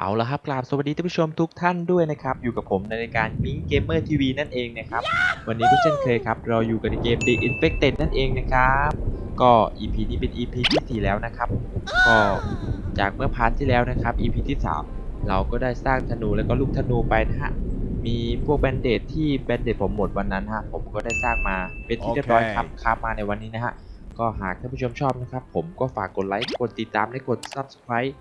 เอาละครับกราบสวัสดีท่านผู้ชมทุกท่านด้วยนะครับ อยู่กับผมในรายการ Ming Gamer TV นั่นเองนะครับ วันนี้ก็เช่นเคยครับ เราอยู่กันในเกม The Infected นั่นเองนะครับ ก็ EP นี้เป็น EP ที่ 4 แล้วนะครับ ก็จากเมื่อพาร์ทที่แล้วนะครับ EP ที่ 3 เราก็ได้สร้างธนูแล้วก็ลูกธนูไปนะฮะ มีพวกแบนเดดที่แบนเดดผมหมดวันนั้นฮะ ผมก็ได้สร้างมาเป็นที่เรียบร้อยครับคาบมาในวันนี้นะฮะ ก็หากท่านผู้ชมชอบนะครับ ผมก็ฝากกดไลค์ กดติดตาม และกด Subscribe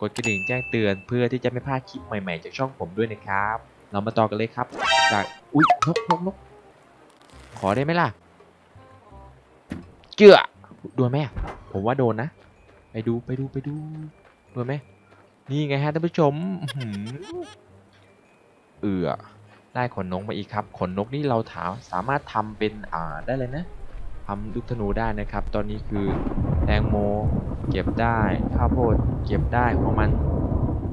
กดกระดิ่งแจ้งเตือนเพื่อที่จะไม่พลาดคลิปใหม่ๆจากช่องผมด้วยนะครับ เรามาต่อกันเลยครับ จากอุ๊ยนกนกนกขอได้ไหมล่ะ เจือโดนไหมผมว่าโดนนะ ไปดูไปดูไปดูโดนไหมนี่ไงฮะท่านผู้ชมเอือได้ขนนกมาอีกครับขนนกนี่เราถามสามารถทำเป็นอ่าได้เลยนะทำลูกธนูได้นะครับ ตอนนี้คือ แตงโม เก็บได้ ข้าวโพดเก็บได้หัวมัน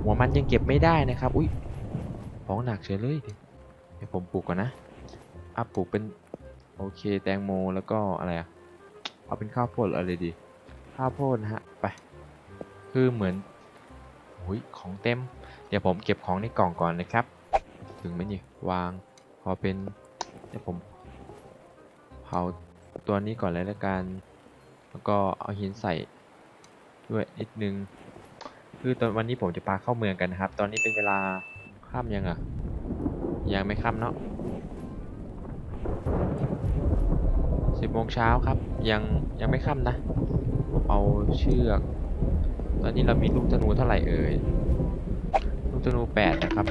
หัวมันยังเก็บไม่ได้นะครับ อุ้ยของหนักเฉยเลยเดี๋ยวผมปลูกก่อนนะอะปลูกเป็นโอเคแตงโมแล้วก็อะไรอะเอาเป็นข้าวโพดอะไรดี ข้าวโพดนะฮะไป คือเหมือนอุ้ยของเต็ม เดี๋ยวผมเก็บของในกล่องก่อนนะครับ ถึงไหมนี่วางพอเป็นเดี๋ยวผมเผาตัวนี้ก่อนเลยละกัน แล้วก็เอาหินใส่ด้วยนิดนึง คือตอนวันนี้ผมจะพาเข้าเมืองกันนะครับ ตอนนี้เป็นเวลาค่ำยังอะ ยังไม่ค่ำเนาะสิบโมงเช้าครับ ยังยังไม่ค่ำนะ เอาเชือก ตอนนี้เรามีลูกธนูเท่าไหร่เอ่ย ลูกธนูแปดนะครับ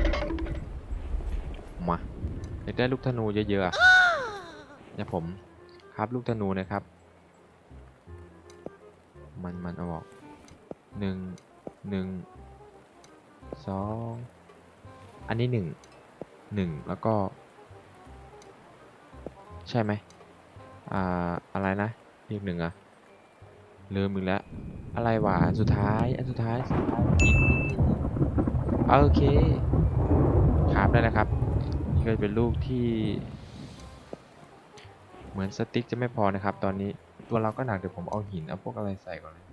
มาอยากได้ลูกธนูเยอะๆเดี๋ยผมครับลูกธนูนะครับ มันมันเอาออกหนึ่งหนึ่งสองอันนี้หนึ่งหนึ่งแล้วก็ ใช่ไหมอ่าอะไรนะอีกหนึ่งอะลืมอีกแล้วอะไรวะอันสุดท้ายอันสุดท้ายสุดท้ายอินโอเคครับได้แล้วครับนี่ก็เป็นลูกที่ เหมือนสติ๊กจะไม่พอนะครับตอนนี้ ตัวเราก็หนักเดี๋ยวผมเอาหินเอาพวกอะไรใส่ก่อนเลย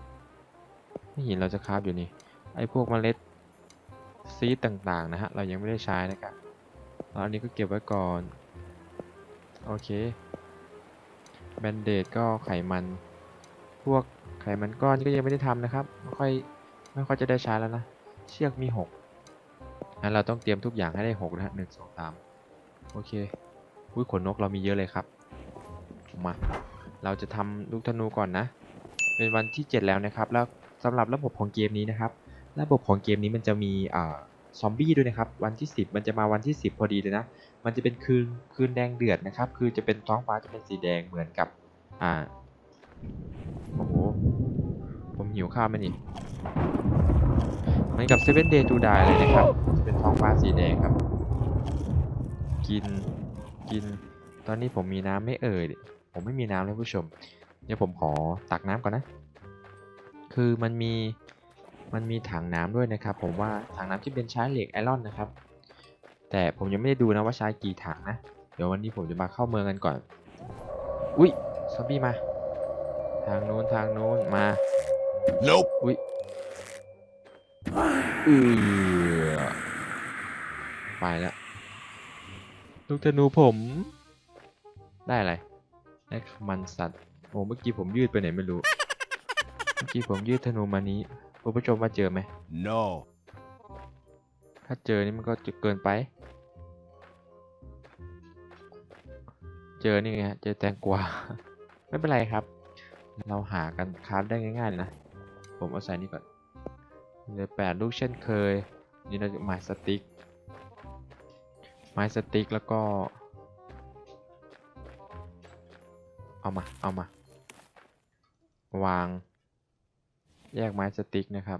ไม่หินเราจะคราบอยู่นี่ไอ้พวกเมล็ดซีดต่างๆนะฮะเรายังไม่ได้ใช้นะครับแล้วอันนี้ก็เก็บไว้ก่อนโอเคแบนเดดก็ไขมัน พวกไขมันก้อนก็ยังไม่ได้ทำนะครับไม่ค่อยไม่ค่อยจะได้ใช้แล้วนะเชือกมีหกงั้นเราต้องเตรียมทุกอย่างให้ได้หกนะฮะหนึ่งสองสามโอเคอุ้ยขนนกเรามีเยอะเลยครับมา เราจะทำลูกธนูก่อนนะ เป็นวันที่ 7 แล้วนะครับ แล้วสำหรับระบบของเกมนี้นะครับ ระบบของเกมนี้มันจะมีอ่าซอมบี้ด้วยนะครับ วันที่ 10 มันจะมาวันที่ 10 พอดีเลยนะ มันจะเป็นคืนคืนแดงเดือดนะครับ คือจะเป็นท้องฟ้าจะเป็นสีแดงเหมือนกับอ่าโอ้โหผมหิวข้าวไหมนี่เหมือนกับ Seven Day to Die เลยนะครับ จะเป็นท้องฟ้าสีแดงครับ กินกิน ตอนนี้ผมมีน้ำไม่เอ่ย ผมไม่มีน้ำเลยผู้ชม เดี๋ยวผมขอตักน้ำก่อนนะ คือมันมีมันมีถังน้ำด้วยนะครับ ผมว่าถังน้ำที่เป็นใช้เหล็กไอรอนนะครับ แต่ผมยังไม่ได้ดูนะว่าใช้กี่ถังนะ เดี๋ยววันนี้ผมจะมาเข้าเมืองกันก่อน อุ้ยซอมบี้มา ทางโน้นทางโน้นมา Nope. อุ้ยเออไปแล้วลูกธนูผม ได้อะไร ได้มันสัตว์ โอ้เมื่อกี้ผมยืดไปไหนไม่รู้ เมื่อกี้ผมยืดธนูมานี้คุณผู้ชมว่าเจอไหม No. ถ้าเจอนี่มันก็จะเกินไป เจอนี่ไงฮะเจอแตงกวา ไม่เป็นไรครับ เราหากันคราฟได้ง่ายๆเลยนะ ผมเอาใส่นี่ก่อนเหลือแปดลูกเช่นเคย นี่เราจะไม้สติ๊ก ไม้สติ๊กแล้วก็ เอามา เอามา วาง แยกไม้สติ๊กนะครับ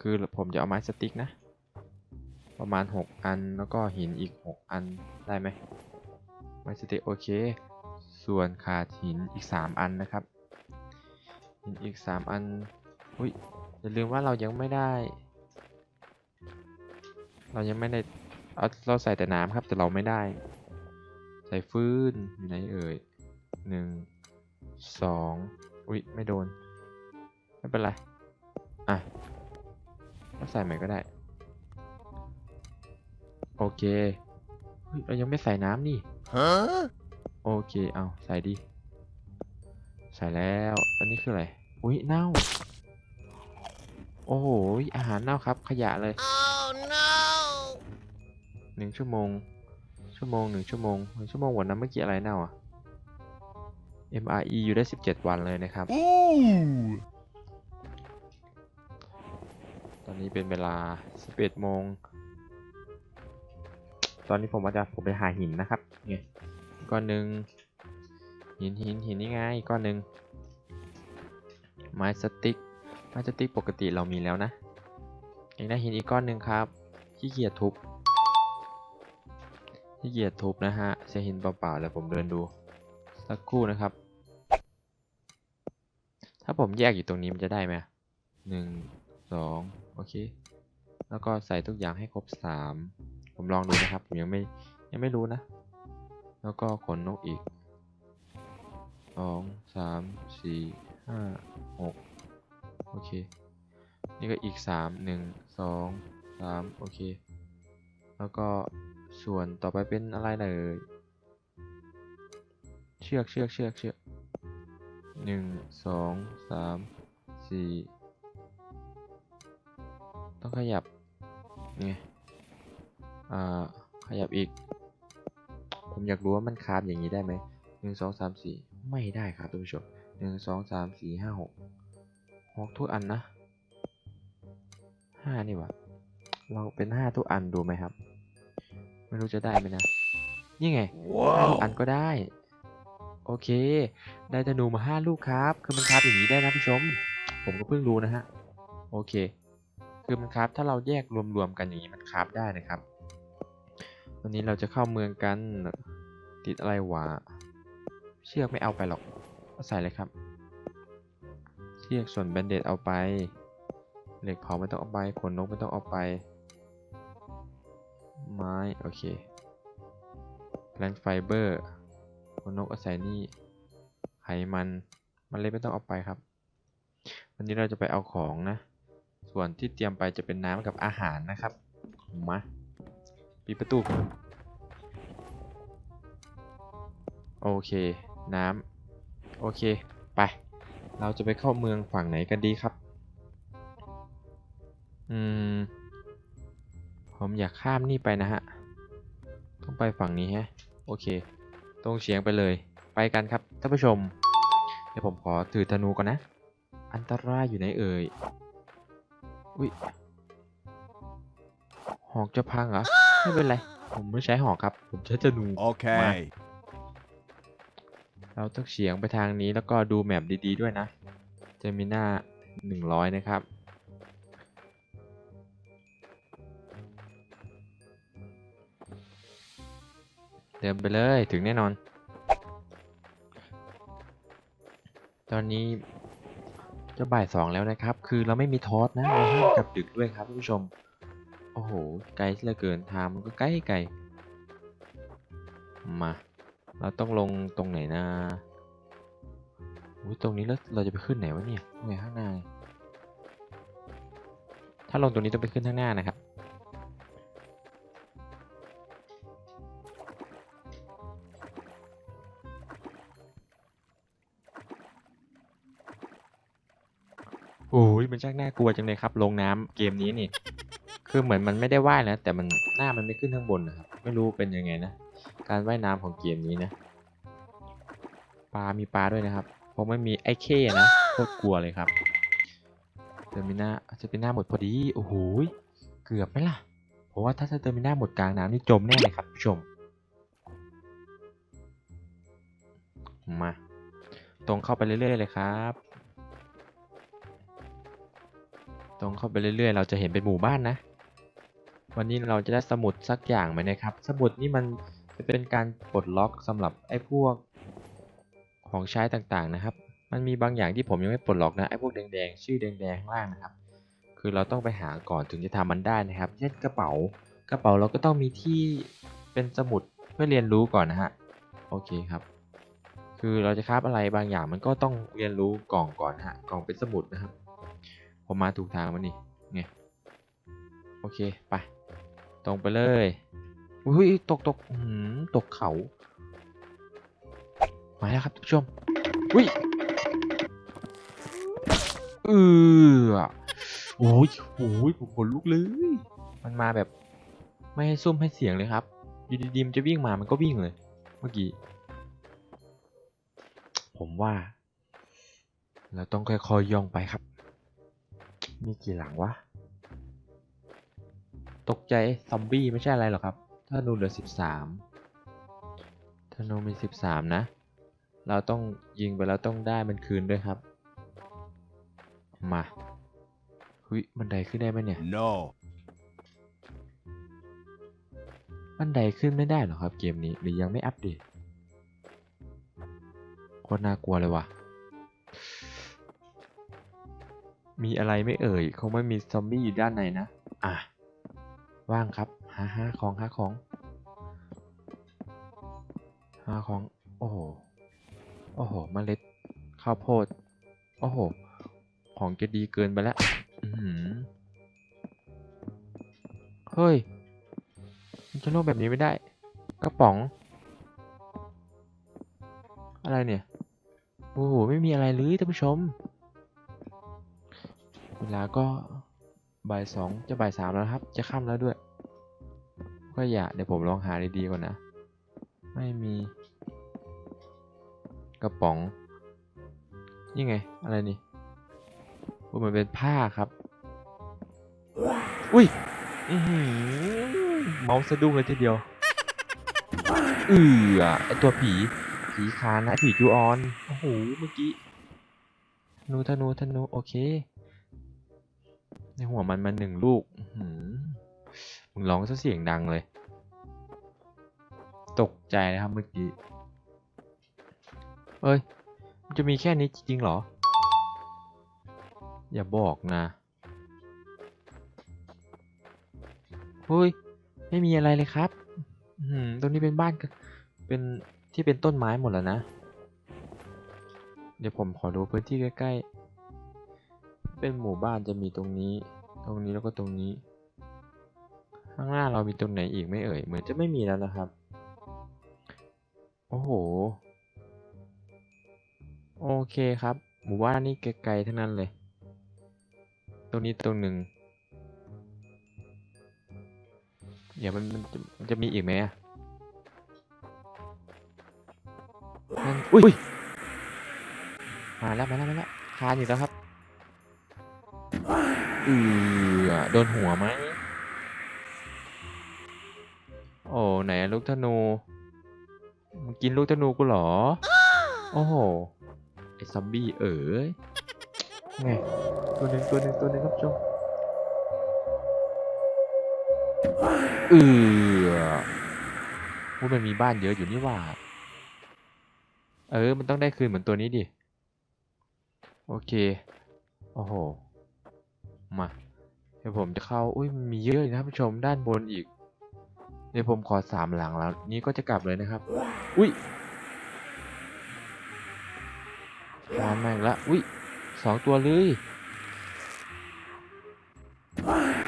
คือผมจะเอาไม้สติ๊กนะ ประมาณ 6 อัน แล้วก็หินอีก 6 อัน ได้ไหม ไม้สติ๊กโอเค ส่วนขาดหินอีก 3 อันนะครับ หินอีก 3 อัน อุ้ย อย่าลืมว่าเรายังไม่ได้ เรายังไม่ได้เอาเราใส่แต่น้ำครับ แต่เราไม่ได้ ใส่ฟืนอยู่ไหนเอ่ย หนึ่งสองอุ้ยไม่โดน ไม่เป็นไร อะก็ใส่ใหม่ก็ได้ โอเคเฮ้ยเรายังไม่ใส่น้ำนี่ Huh? โอเค เอาใส่ดิ ใส่แล้ว อันนี้คืออะไร อุ้ยเน่า โอ้โห อาหารเน่าครับ ขยะเลย Oh no! หนึ่งชั่วโมง ชั่วโมงหนึ่งชั่วโมงหนึ่งชั่วโมงวันนั้นเมื่อกี้อะไรเน่าอะ MRE อยู่ได้สิบเจ็ดวันเลยนะครับ ตอนนี้เป็นเวลาสิบเอ็ดโมง ตอนนี้ผมว่าจะผมไปหาหินนะครับ เนี่ยก้อนหนึ่งหินหินหินนี่ไงอีกก้อนหนึ่งไม้สติ๊ก ไม้สติ๊กปกติเรามีแล้วนะอีกได้หินอีกก้อนหนึ่งครับขี้เกียจทุบขี้เกียจทุบนะฮะใช้หินเปล่าๆแล้วผมเดินดูสักครู่นะครับาผมแยกอยู่ตรงนี้มันจะได้ไหมหนึ่งสองโอเค แล้วก็ใส่ทุกอย่างให้ครบสามผมลองดูนะครับผมยังไม่ยังไม่รู้นะ แล้วก็ขนนกอีกสองสามสี่ห้าหกโอเค นี่ก็อีกสามหนึ่งสองสามโอเค แล้วก็ส่วนต่อไปเป็นอะไรเลยเชือกเชือกเชือกเชือก หนึ่งสองสามสี่ต้องขยับนี่ไงอ่าขยับอีก ผมอยากรู้ว่ามันคาบอย่างนี้ได้ไหมหนึ่งสองสามสี่ไม่ได้ครับท่านผู้ชมหนึ่งสองสามสี่ห้าหกหกทุกอันนะห้านี่หวะเราเป็นห้าทุกอันดูไหมครับ ไม่รู้จะได้ไหมนะ นี่ไงห้าทุกอั Whoa! นก็ได้ โอเค ได้ธนูมาห้าลูกครับ คือมันคราบอย่างนี้ได้นะผู้ชม ผมก็เพิ่งรู้นะฮะ โอเค คือมันคราบถ้าเราแยกรวมๆกันอย่างนี้มันคราบได้นะครับ วันนี้เราจะเข้าเมืองกัน ติดอะไรวะ เชือกไม่เอาไปหรอกใส่เลยครับ เชือกส่วนแบนเดตเอาไป เหล็กเผาไม่ต้องเอาไป ขนนกไม่ต้องเอาไป ไม้ โอเคแพลนไฟเบอร์ ขนนกอาใส่นี่ไขมัน มันเลยไม่ต้องเอาไปครับ วันนี้เราจะไปเอาของนะ ส่วนที่เตรียมไปจะเป็นน้ำกับอาหารนะครับ มาปิดประตู โอเค น้ำโอเค ไป เราจะไปเข้าเมืองฝั่งไหนกันดีครับ อืม ผมอยากข้ามนี่ไปนะฮะ ต้องไปฝั่งนี้ฮะ โอเค ตรงเฉียงไปเลย ไปกันครับท่านผู้ชม เดี๋ยวผมขอถือธนูก่อนนะ อันตรายอยู่ไหนเอ่ย อุ้ย หอกจะพังเหรอ ไม่เป็นไร ผมไม่ใช้หอกครับ ผมใช้ธนู Okay. เราต้องเฉียงไปทางนี้แล้วก็ดูแมปดีๆด้วยนะจะมีหน้า100 นะครับ เดินไปเลยถึงแน่นอน ตอนนี้จะบ่ายสองแล้วนะครับ คือเราไม่มีทอสนะเราห้ามกลับดึกด้วยครับท่านผู้ชม โอ้โห ไกลเหลือเกินทางมันก็ใกล้ไกลมา เราต้องลงตรงไหนนะอุ้ยตรงนี้แล้วเราจะไปขึ้นไหนวะเนี่ยตรงไหนข้างหน้า ถ้าลงตรงนี้ต้องไปขึ้นข้างหน้านะครับ ยมันช่างน่ากลัวจังเลยครับลงน้ำเกมนี้นี่ คือเหมือนมันไม่ได้ว่ายนะแต่มันหน้ามันไม่ขึ้นข้างบนนะครับ ไม่รู้เป็นยังไงนะ การว่ายน้ำของเกมนี้นะ ปลา มีปลาด้วยนะครับ เพราะไม่มีไอ้เข้นะโคตรกลัวเลยครับเตอร์มิน่าจะเป็นหน้าหมดพอดี โอ้โห เกือบไหมล่ะ เพราะว่าถ้าเตอร์มิน่าหมดกลางน้ำนี่จมแน่เลยครับผู้ชม มา ตรงเข้าไปเรื่อยๆเลยครับ ตรงเข้าไปเรื่อยๆ เราจะเห็นเป็นหมู่บ้านนะ วันนี้เราจะได้สมุดสักอย่างไหมนะครับ สมุดนี่มันจะเป็นการปลดล็อกสำหรับไอ้พวกของใช้ต่างๆนะครับ มันมีบางอย่างที่ผมยังไม่ปลดล็อกนะไอ้พวกแดงๆชื่อแดงๆข้างล่างนะครับ คือเราต้องไปหาก่อนถึงจะทำมันได้นะครับ เช่นกระเป๋ากระเป๋าเราก็ต้องมีที่เป็นสมุดเพื่อเรียนรู้ก่อนนะฮะโอเคครับ คือเราจะคาบอะไรบางอย่างมันก็ต้องเรียนรู้กล่องก่อนฮะกล่องเป็นสมุดนะครับ ผมมาถูกทางมันนี่ไงโอเคไปตรงไปเลยอุ้ยตกตกหือตกเขามาแล้วครับท่านผู้ชมอุ้ยเออโอ้ยโอ้ยผมขนลุกเลย มันมาแบบไม่ให้ซุ่มให้เสียงเลยครับอยู่ดีๆมันจะวิ่งมามันก็วิ่งเลย เมื่อกี้ ผมว่า เราต้องค่อยๆย่องไปครับ มีกี่หลังวะ ตกใจซอมบี้ไม่ใช่อะไรหรอกครับ ถ้านูเหลือสิบสามธนูมีสิบสามนะ เราต้องยิงไปแล้วต้องได้มันคืนด้วยครับ มาหุยบันไดขึ้นได้ไหมเนี่ย No. บันไดขึ้นไม่ได้เหรอครับเกมนี้หรือยังไม่อัปเดตโคตรน่ากลัวเลยว่ะ มีอะไรไม่เอ่ย คงไม่มีซอมบี้อยู่ด้านในนะ อะ ว่างครับ หาหาของหาของ หาของ โอ้โห โอ้โหเมล็ดข้าวโพด โอ้โห ของจะดีเกินไปแล้วอือหือเฮ้ย มันจะโลกแบบนี้ไม่ได้ กระป๋อง อะไรเนี่ย โอ้โห ไม่มีอะไรเลยท่านผู้ชม เวลาก็บ่ายสองจะบ่ายสามแล้วครับ จะค่ำแล้วด้วย ก็อย่าเดี๋ยวผมลองหาดีๆก่อนนะ ไม่มี กระป๋องนี่ไง อะไรนี่โอ้ยมันเป็นผ้าครับ อุ้ยเมาส์สะดุ้งเลยทีเดียวเอือไอตัวผี ผีคานะ ผีจูออน โอ้โห เมื่อกี้ ธนู ธนู ธนู โอเค หัวมันมันหนึ่งลูกมึงร้องซะเสียงดังเลย ตกใจนะครับเมื่อกี้ เอ้ย มันจะมีแค่นี้จริงเหรอ อย่าบอกนะเฮ้ย ไม่มีอะไรเลยครับตรงนี้เป็นบ้านเป็นที่เป็นต้นไม้หมดแล้วนะ เดี๋ยวผมขอดูพื้นที่ใกล้ๆ เป็นหมู่บ้านจะมีตรงนี้ ตรงนี้แล้วก็ตรงนี้ ข้างหน้าเรามีตรงไหนอีกไม่เอ่ย เหมือนจะไม่มีแล้วนะครับ โอ้โห โอเคครับ หมู่บ้านนี่ไกลๆทั้งนั้นเลย ตรงนี้ตรงหนึ่งเดี๋ยวมันมันจะมันจะมีอีกไหมอะนั่นอุ้ย มาแล้วมาแล้วมาแล้วคานอยู่แล้วครับ เอือโดนหัวไหม โอ้ ไหนอะลูกธนูมึงกินลูกธนูกูเหรอ โอ้โห ไอ้ซอมบี้เอ๋ยไงตัวหนึ่งตัวหนึ่งตัวหนึ่งครับผู้ชมเออพูดมันมีบ้านเยอะอยู่นี่หว่า เออ มันต้องได้คืนเหมือนตัวนี้ดิ โอเค โอ้โห มาเดี๋ยวผมจะเข้า อุ้ยมันมีเยอะนะครับผู้ชมด้านบนอีก เดี๋ยวผมขอสามหลังแล้ว นี้ก็จะกลับเลยนะครับ อุ้ยทานมาอีกแล้วอุ้ยสองตัวเลย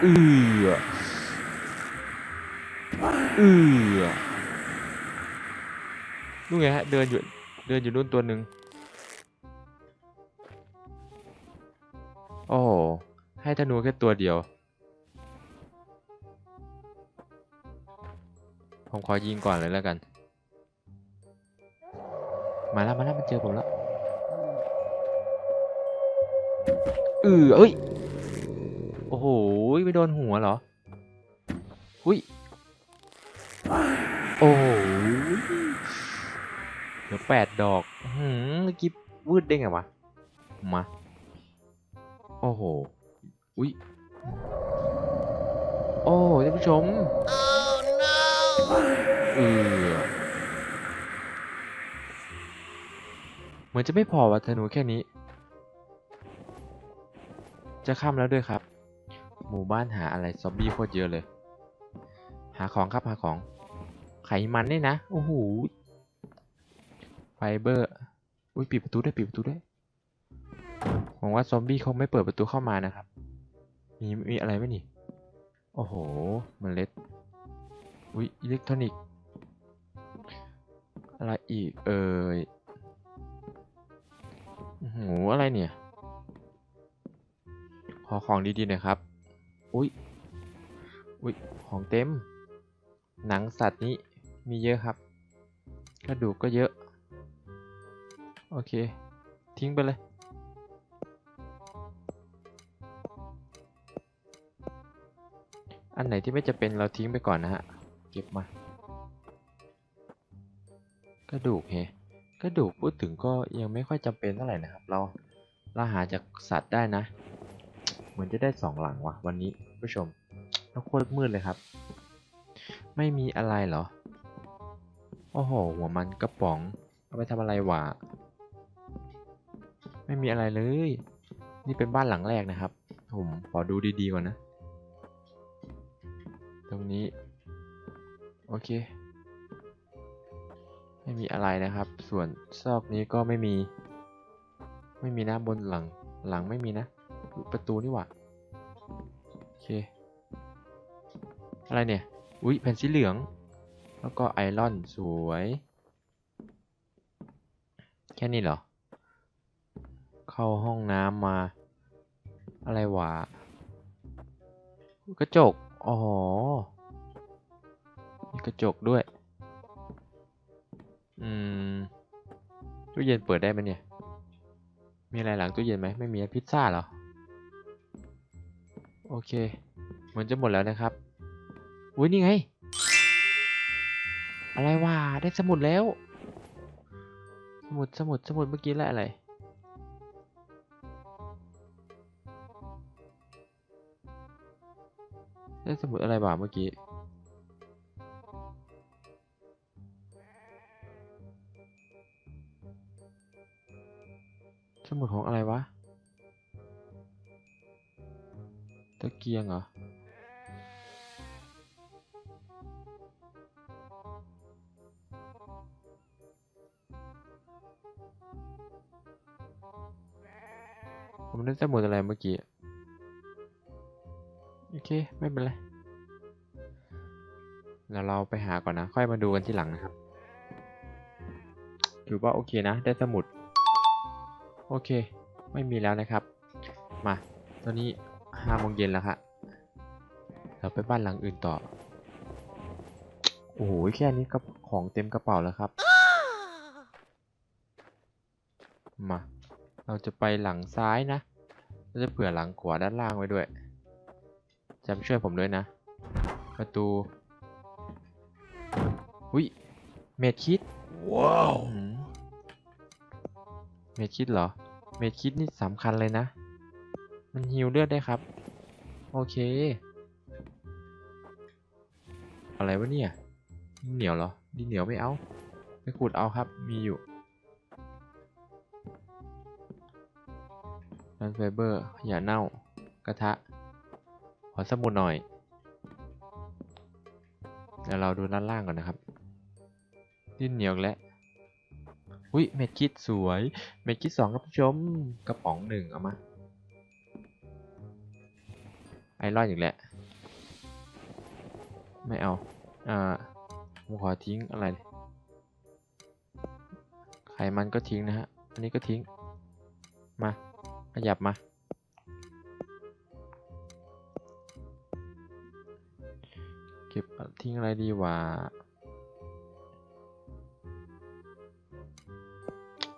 เออเออนู่นไงฮะเดินอยู่เดินอยู่นู่นตัวหนึ่งโอ้ ให้ธนูแค่ตัวเดียว ผมขอยิงก่อนเลยแล้วกัน มาแล้วมาแล้วมันเจอผมแล้วเออเอ้ย โอ้โหไม่โดนหัวเหรอ หุ้ย โอ้โหเดี๋ยวแปดดอก หืมเมื่อกี้วืดได้ไงวะ มา โอ้โห อุ้ยโอ้ท่านผู้ชมเออเหมือนจะไม่พอว่ะธนูแค่นี้ จะค่ำแล้วด้วยครับ หมู่บ้านหาอะไรซอมบี้โคตรเยอะเลย หาของครับหาของ ไขมันนี่นะ โอ้โห ไฟเบอร์ อุ้ยปิดประตูได้วยปิดประตูได้วยหวังว่าซอมบี้คงไม่เปิดประตูเข้ามานะครับ มีมีอะไรไหมนี่ โอ้โหเมล็ดอุ้ยอิเล็กทรอนิกส์อะไรอีกเอ่ยโอ้โหอะไรเนี่ย ขอของดีๆหน่อยครับ อุ้ย อุ้ย ของเต็ม หนังสัตว์นี้มีเยอะครับ กระดูกก็เยอะ โอเค ทิ้งไปเลย อันไหนที่ไม่จะเป็นเราทิ้งไปก่อนนะฮะ เก็บมา กระดูกเฮกระดูกพูดถึงก็ยังไม่ค่อยจำเป็นเท่าไหร่นะครับ เราเราหาจากสัตว์ได้นะ เหมือนจะได้สองหลังว่ะวันนี้ผู้ชมแล้วโคตรมืดเลยครับ ไม่มีอะไรเหรอ โอ้โห หัวมันกระป๋อง เอาไปทำอะไรวะ ไม่มีอะไรเลย นี่เป็นบ้านหลังแรกนะครับ ผมขอดูดีๆก่อนนะ รงนี้ โอเค ไม่มีอะไรนะครับ ส่วนซอกนี้ก็ไม่มี ไม่มีนะบนหลัง หลังไม่มีนะ ประตูนี่หว่าโอเค อะไรเนี่ย อุ๊ยแผ่นสีเหลือง แล้วก็ไอรอนสวย แค่นี้เหรอ เข้าห้องน้ำมา อะไรวะกระจก อ๋อ มีกระจกด้วย อืม ตู้เย็นเปิดได้ไหมเนี่ย มีอะไรหลังตู้เย็นไหม ไม่มีพิซซ่าเหรอ โอเค เหมือนจะหมดแล้วนะครับอุ้ยนี่ไง อะไรวะ ได้สมุดแล้ว สมุด สมุด สมุดเมื่อกี้แล้วอะไร ได้สมุดอะไรบ้าเมื่อกี้ สมุดของอะไรวะ ตะเกียงเหรอผมได้สมุดอะไรเมื่อกี้ โอเค ไม่เป็นไรเดี๋ยวเราไปหาก่อนนะ ค่อยมาดูกันที่หลังนะครับ ถือว่าโอเคนะ ได้สมุด โอเค ไม่มีแล้วนะครับ มา ตอนนี้ห้าโมงเย็นแล้วครับเราไปบ้านหลังอื่นต่อ โอ้โห แค่นี้ก็ของเต็มกระเป๋าแล้วครับ มา เราจะไปหลังซ้ายนะ เราจะเผื่อหลังขวาด้านล่างไว้ด้วย จำช่วยผมด้วยนะ ประตูอุ้ยเมดคิดว้าวเมดคิดเหรอ เมดคิดนี่สำคัญเลยนะ มันฮิวเลือดได้ครับ โอเค อะไรวะเนี่ยดินเหนียวเหรอดินเหนียวไม่เอา ไปขุดเอาครับ มีอยู่นันไฟเบอร์ขยะเน่ากระทะ ขอสมุดหน่อย เดี๋ยวเราดูด้านล่างก่อนนะครับ ดินเหนียวแล้วอุ้ยเม็ดคิดสวย เม็ดคิดสองครับผู้ชม กระป๋องหนึ่งเอามา ไอรอนอีกแล้ว ไม่เอา อ่าผมขอทิ้งอะไร ไขมันก็ทิ้งนะฮะ อันนี้ก็ทิ้ง มา ขยับมา ก็บทิ้งอะไรดีวะ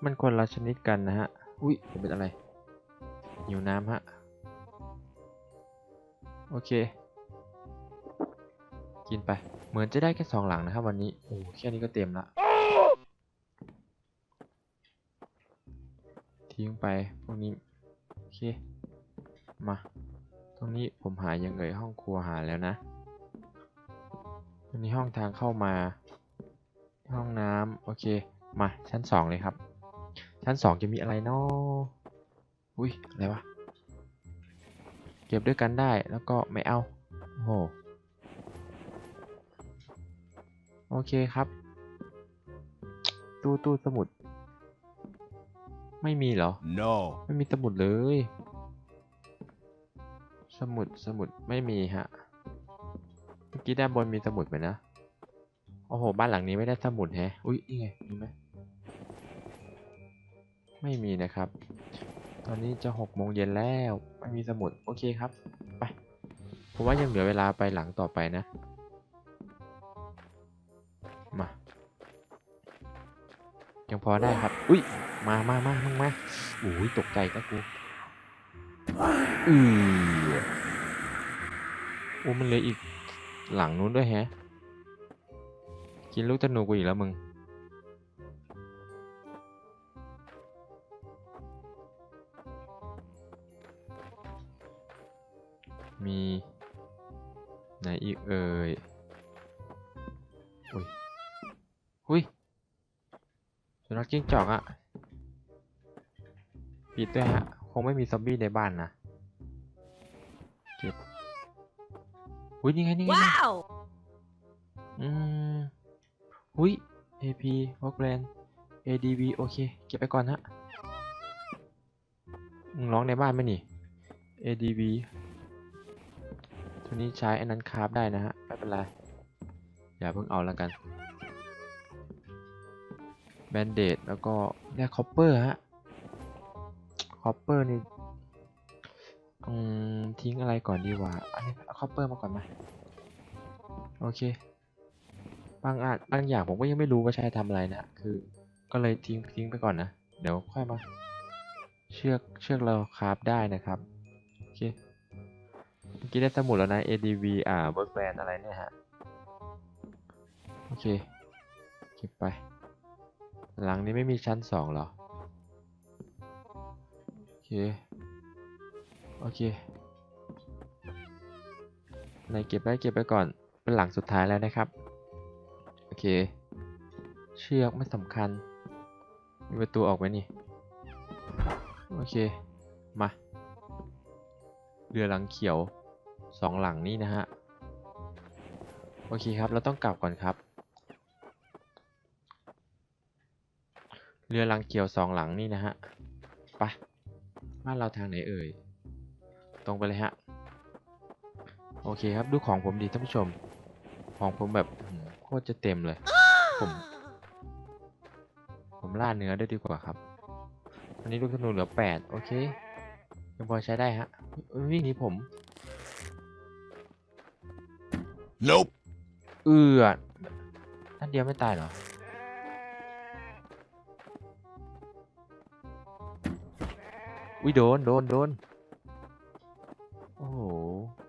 มันคนละชนิดกันนะฮะ อุ้ยผมเป็นอะไร หิวน้ำฮะ โอเค กินไป เหมือนจะได้แค่สองหลังนะครับวันนี้ โอ้แค่นี้ก็เต็มละ ทิ้งไป พวกนี้ โอเค มา ตรงนี้ผมหายังเอ่ยห้องครัวหาแล้วนะ นี้ห้องทางเข้ามา ห้องน้ำโอเค มาชั้นสองเลยครับ ชั้นสองจะมีอะไรเนาะอุ้ยอะไรวะ เก็บด้วยกันได้แล้วก็ไม่เอา โอ้โห โอเคครับ ตู้ตู้สมุด ไม่มีเหรอ No. ไม่มีสมุดเลย สมุดสมุดไม่มีฮะเมื่อ กี้ด้านบนมีสมุดไหมนะ โอ้โห บ้านหลังนี้ไม่ได้สมุดแฮะ อุ้ยนี่ไงมีไหมไม่มีนะครับ ตอนนี้จะหกโมงเย็นแล้ว ไม่มีสมุด โอเคครับ ไป ผมว่ายังเหลือเวลาไปหลังต่อไปนะ มา ยังพอได้ครับ อุ้ย มามามามึงมาอุ้ยตกใจก็กูอือโอ้มันเหลืออีก หลังนู้นด้วยแฮะ กินลูกธนูกูอีกแล้วมึง มี ไหนอีกเอ่ยอุ้ยหุยสุนัขจิ้งจอกอะปิดด้วยฮะ คงไม่มีซอมบี้ในบ้านนะ เก็บ อุ้ยนี่ไงนี่ไงนี่ไง Wow! อืมหุย AP Workland ADV โอเค เก็บไปก่อนฮะมึงร้องในบ้านไหมนี่ ADV ตัวนี้ใช้อันนั้นคราฟได้นะฮะ ไม่เป็นไร อย่าเพิ่งเอาแล้วกัน แบนเดดแล้วก็ได้คอปเปอร์ฮะ คอปเปอร์นี่ อืมทิ้งอะไรก่อนดีวะอันนี้เอาคอปเปอร์มาก่อนไหมโอเค บางอาจบางอย่างผมก็ยังไม่รู้ว่าใช้ทำอะไรนะ คือ ก็เลยทิ้งทิ้งไปก่อนนะ เดี๋ยวค่อยมา เชือกเชือกเราคราฟได้นะครับ โอเค เมื่อกี้ได้สมุดแล้วนะ ADV อ่า Workband อะไรเนี่ยฮะ โอเค เก็บไป หลังนี้ไม่มีชั้นสองหรอ โอเค โอเคอะไรเก็บไว้เก็บไปก่อน เป็นหลังสุดท้ายแล้วนะครับ โอเค เชือกไม่สำคัญ มีประตูออกไหมนี่ โอเค มา เรือหลังเขียวสองหลังนี่นะฮะ โอเคครับ เราต้องกลับก่อนครับ เรือหลังเขียวสองหลังนี่นะฮะ ไป บ้านเราทางไหนเอ่ย ตรงไปเลยฮะ โอเคครับดูของผมดีท่านผู้ชม ของผมแบบอื้อหือโคตรจะเต็มเลย ผม ผมล่าเนื้อด้วยดีกว่าครับอันนี้ลูกธนูเหลือแปดโอเคยังพอใช้ได้ฮะเอ้ยวิ่งหนีผม Nope. เอือนั่นเดียวไม่ตายเหรออุ้ยโดน โดน โดน โอ้โห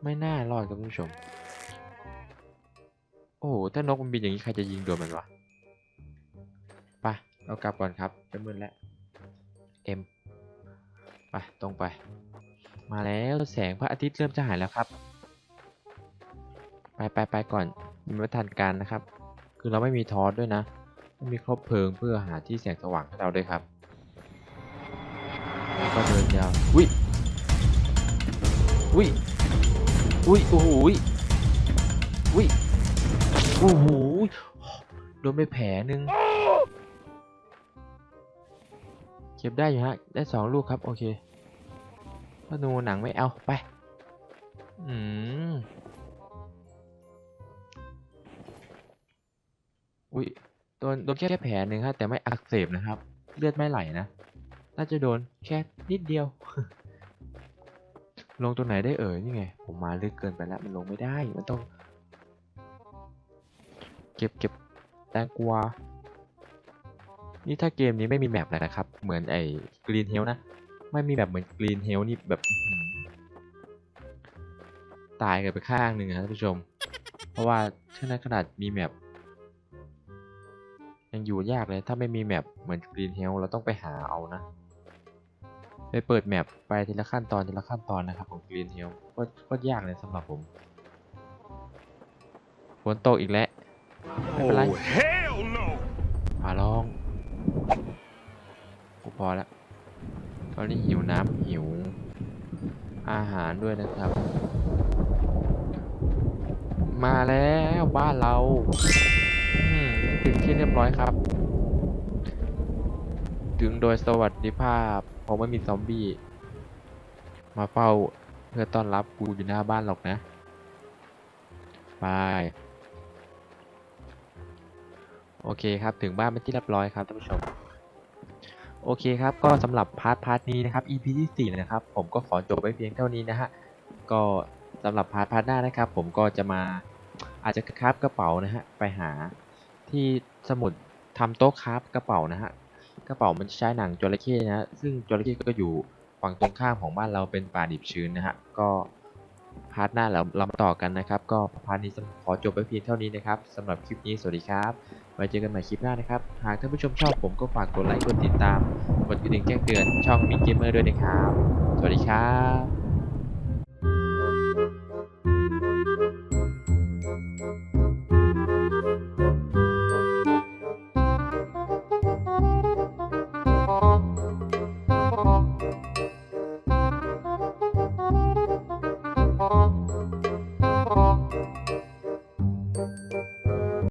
ไม่น่ารอดครับคุณผู้ชม โอ้โห ถ้านกมันบินอย่างนี้ใครจะยิงโดนมันวะไปเรากลับก่อนครับจะมืดแล้ว เอ็ม ไป ตรงไป มาแล้วแสงพระอาทิตย์เริ่มจะหายแล้วครับ ไปไปไปก่อนมีไม่ทันการนะครับ คือเราไม่มีทอสด้วยนะ ไม่มีครบเพลิงเพื่อหาที่แสงสว่างให้เราด้วยครับ แล้วก็เดินยาวอุ้ย อุ้ยอุ้ยโอ้โหอุ้ยโอ้โหโดนไปแผลหนึ่งเก็บได้อยู่ฮะ ได้สองลูกครับ โอเคธนูหนังไม่เอา ไป อืม อุ้ยโดนโดนแค่แผลหนึ่งครับแต่ไม่อักเสบนะครับ เลือดไม่ไหลนะ น่าจะโดนแค่นิดเดียว ลงตัวไหนได้เอ่ยนี่ไง ผมมาลึกเกินไปแล้วมันลงไม่ได้ มันต้อง เก็บเก็บแตงกวา นี่ถ้าเกมนี้ไม่มีแมปเลยนะครับ เหมือนไอ้กรีนเฮลนะ ไม่มีแบบเหมือนกรีนเฮลนี่แบบ ตายกันไปข้างหนึ่งนะท่านผู้ชม เพราะว่าถ้าในขนาดมีแมปยังอยู่ยากเลย ถ้าไม่มีแมปเหมือน Green Hell เราต้องไปหาเอานะ ไปเปิดแมปไปทีละขั้นตอนทีละขั้นตอนนะครับของ Green Hell ก็ก็ยากเลยสำหรับผมฝนตกอีกแล้วไม่เป็นไร Oh, hell no. มาลองกูพอแล้วตอนนี้หิวน้ำหิว อาหารด้วยนะครับ มาแล้วบ้านเราอืมถึงที่เรียบร้อยครับ ถึงโดยสวัสดิภาพเพราะไม่มีซอมบี้ มาเฝ้าเพื่อต้อนรับกูอยู่หน้าบ้านหรอกนะไปโอเคครับ ถึงบ้านเป็นที่เรียบร้อยครับท่านผู้ชม โอเคครับ ก็สำหรับพาร์ทพาร์ทนี้นะครับ EP ที่4นะครับ ผมก็ขอจบไว้เพียงเท่านี้นะฮะ ก็สำหรับพาร์ทพาร์ทหน้านะครับ ผมก็จะมาอาจจะคราฟกระเป๋านะฮะ ไปหาที่สมุดทำโต๊ะคราฟกระเป๋านะฮะ กระเป๋ามันจะใช้หนังจระเข้นะฮะซึ่งจระเข้ก็อยู่ฝั่งตรงข้ามของบ้านเราเป็นป่าดิบชื้นนะฮะก็พาร์ทหน้าเราเรามาต่อกันนะครับ ก็พาร์ทนี้ขอจบไปเพียงเท่านี้นะครับสำหรับคลิปนี้สวัสดีครับไว้เจอกันใหม่คลิปหน้านะครับ หากท่านผู้ชมชอบผมก็ฝากกดไลค์กดติดตามกดกระดิ่งแจ้งเตือนช่องมิกเกมเมอร์ด้วยนะครับ สวัสดีครับ